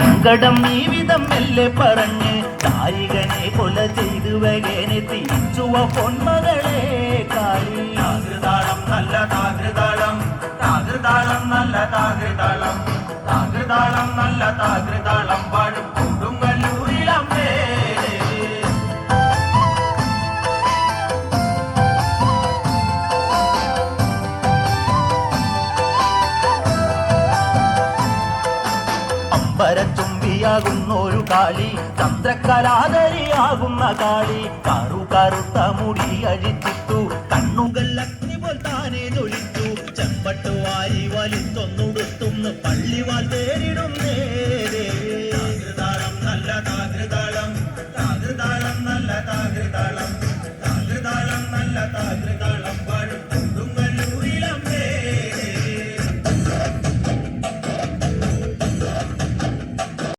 സങ്കടം ഈ വിധം മെല്ലെ പറഞ്ഞ് കായികനെ കൊല ചെയ്തു വകേനെ തിരിച്ചുവ പൊന്മകളെ കാളി താകൃതാളം നല്ല താകൃതാളം താകൃതാളം നല്ല താകൃതാളം താകൃതാളം നല്ല താകൃതാളം. അമ്പരച്ചുംബിയാകുന്നൊരു കാളി ചന്ദ്രക്കലാതരിയാകുന്ന കാളി. കറു കറുത്ത മുടി അഴിച്ചിട്ടു കണ്ണുകൾ അഗ്നി പോൽ താനെ തൊഴിച്ചു ചെമ്പട്ട് വാരി വലിത്തൊന്നുടുത്തുന്നു പള്ളിവാൽ തേരിടുന്നേ